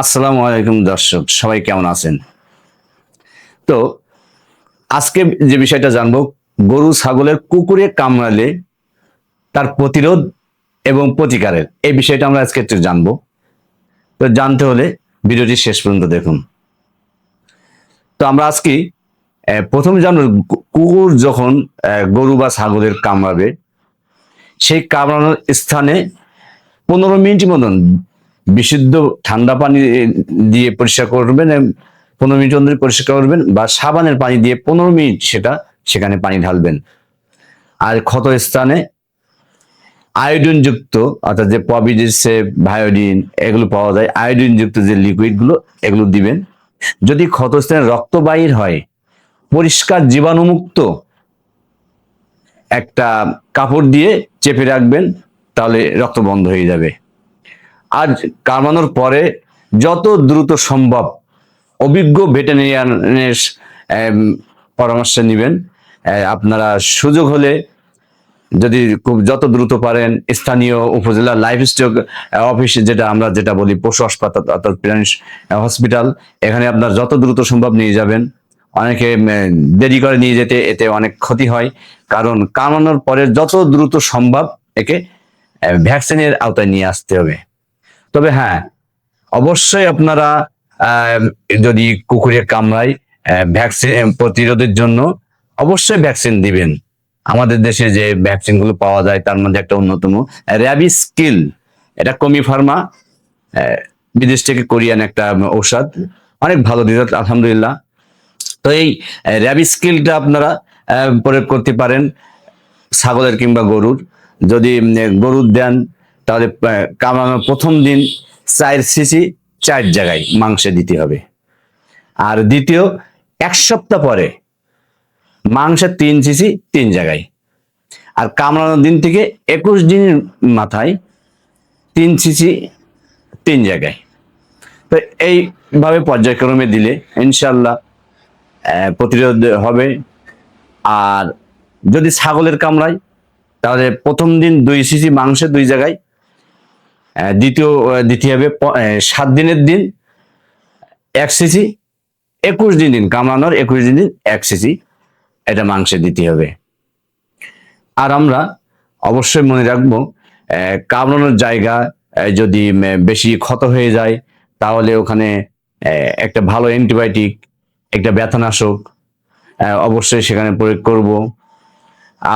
আসসালামু আলাইকুম দর্শক, সবাই কেমন আছেন? তো আজকে যে বিষয়টা জানব, গরু, ছাগলের কুকুরে কামড়ালে তার প্রতিরোধ এবং প্রতিকারের, এই বিষয়টা আমরা আজকে একটু জানব। তো জানতে হলে ভিডিওটি শেষ পর্যন্ত দেখুন। তো আমরা আজকে প্রথম জানব কুকুর যখন গরু বা ছাগলের কামড়াবে, সেই কামড়ানোর স্থানে পনেরো মিনিট মতন বিশুদ্ধ ঠান্ডা পানি দিয়ে পরিষ্কার করবেন পনেরো মিনিট ধরে পরিষ্কার করবেন বা সাবানের পানি দিয়ে পনেরো মিনিট সেটা সেখানে পানি ঢালবেন। আর ক্ষত স্থানে আয়োডিন যুক্ত, অর্থাৎ যে পবিডিসে ভায়োডিন এগুলো পাওয়া যায় আয়োডিন যুক্ত যে লিকুইডগুলো এগুলো দিবেন। যদি ক্ষত স্থানে রক্ত বাহির হয়, পরিষ্কার জীবাণুমুক্ত একটা কাপড় দিয়ে চেপে রাখবেন, তাহলে রক্ত বন্ধ হয়ে যাবে। আর কামানোর পরে যত দ্রুত সম্ভব অভিজ্ঞ ভেটেরিয়ানের পরামর্শ নেবেন। আপনারা সুযোগ হলে যদি খুব যত দ্রুত পারেন, স্থানীয় উপজেলা লাইফ স্টক অফিসে যেটা আমরা যেটা বলি পশু হাসপাতাল অর্থাৎ প্রাণী হসপিটাল, এখানে আপনার যত দ্রুত সম্ভব নিয়ে যাবেন। অনেকে দেরি করে নিয়ে যেতে, এতে অনেক ক্ষতি হয়। কারণ কামানোর পরে যত দ্রুত সম্ভব একে ভ্যাকসিনের আওতায় নিয়ে আসতে হবে। তবে হ্যাঁ অবশ্যই আপনারা যদি কুকুরের কামড়ায় ভ্যাকসিন প্রতিরোধের জন্য অবশ্যই ভ্যাকসিন দিবেন। আমাদের দেশে যে ভ্যাকসিনগুলো পাওয়া যায়, তার মধ্যে একটা অন্যতম র্যাবি স্কিল এটা কমি ফার্মা বিদেশ থেকে কোরিয়ান একটা ঔষধ। অনেক ভালো রেজাল্ট আলহামদুলিল্লাহ। তো এই র্যাবি স্কিলটা আপনারা প্রয়োগ করতে পারেন, ছাগলের কিংবা গরুর। যদি গরুর দেন তাহলে আহ, কামড়ানোর প্রথম দিন চার সিসি চার জায়গায় মাংসে দিতে হবে। আর দ্বিতীয় এক সপ্তাহ পরে মাংসের তিন সিসি তিন জায়গায়। আর কামড়ানোর দিন থেকে একুশ দিনের মাথায় তিন সিসি তিন জায়গায়। তো এইভাবে পর্যায়ক্রমে দিলে ইনশাল্লাহ প্রতিরোধ হবে। আর যদি ছাগলের কামড়ায় তাহলে প্রথম দিন দুই সিসি মাংসের দুই জায়গায় দ্বিতীয় দিতে হবে সাত দিনের দিন, এক সিসি একুশ দিন দিন কামড়ানোর একুশ দিন দিন, এক সিসি এটা মাংসে দিতে হবে। আর আমরা অবশ্যই মনে রাখব কামড়ানোর জায়গা যদি বেশি ক্ষত হয়ে যায়, তাহলে ওখানে একটা ভালো অ্যান্টিবায়োটিক, একটা ব্যথানাশক অবশ্যই সেখানে প্রয়োগ করব।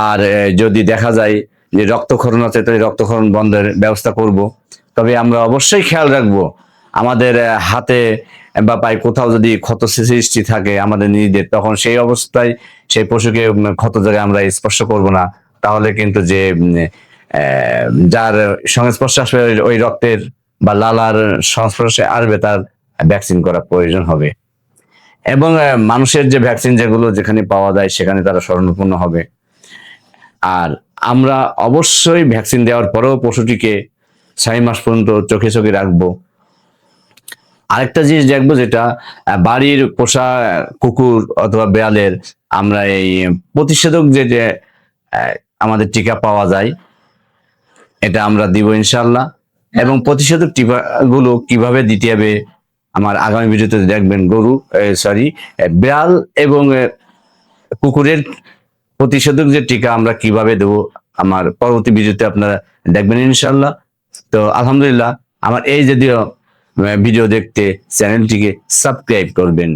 আর যদি দেখা যায় যে রক্তক্ষরণ আছে, তাহলে রক্তক্ষরণ বন্ধের ব্যবস্থা করব। তবে আমরা অবশ্যই খেয়াল রাখব, আমাদের হাতে বা পায়ে কোথাও যদি ক্ষত সৃষ্টি থাকে আমাদের নিজেদের, তখন সেই অবস্থায় সেই পশুকে ক্ষত জায়গায় আমরা স্পর্শ করব না। তাহলে কিন্তু যে যার সংস্পর্শে আসবে ওই রক্তের বা লালার সংস্পর্শে আসবে, তার ভ্যাকসিন করা প্রয়োজন হবে। এবং মানুষের যে ভ্যাকসিন যেগুলো যেখানে পাওয়া যায় সেখানে তারা স্মরণপূর্ণ হবে। আর আমরা অবশ্যই ভ্যাকসিন দেওয়ার পরেও পশুটিকে ছয় মাস পর্যন্ত চোখে চোখে রাখব। আরেকটা জিনিস দেখব যেটা বাড়ির পোষা কুকুর অথবা বেড়ালের আমরা এই প্রতিষেধক যে যে আমাদের টিকা পাওয়া যায়, এটা আমরা দিব ইনশাল্লাহ এবং প্রতিষেধক টিকা গুলো কীভাবে দিতে হবে, আমার আগামী ভিডিওতে দেখবেন গরু সরি বিড়াল এবং কুকুরের প্রতিষেধক যে টিকা আমরা কীভাবে দেব, আমার পরবর্তী ভিডিওতে আপনারা দেখবেন ইনশাল্লাহ তো আলহামদুলিল্লাহ, আমার এই যদিও ভিডিও দেখতে চ্যানেলটিকে সাবস্ক্রাইব করবেন।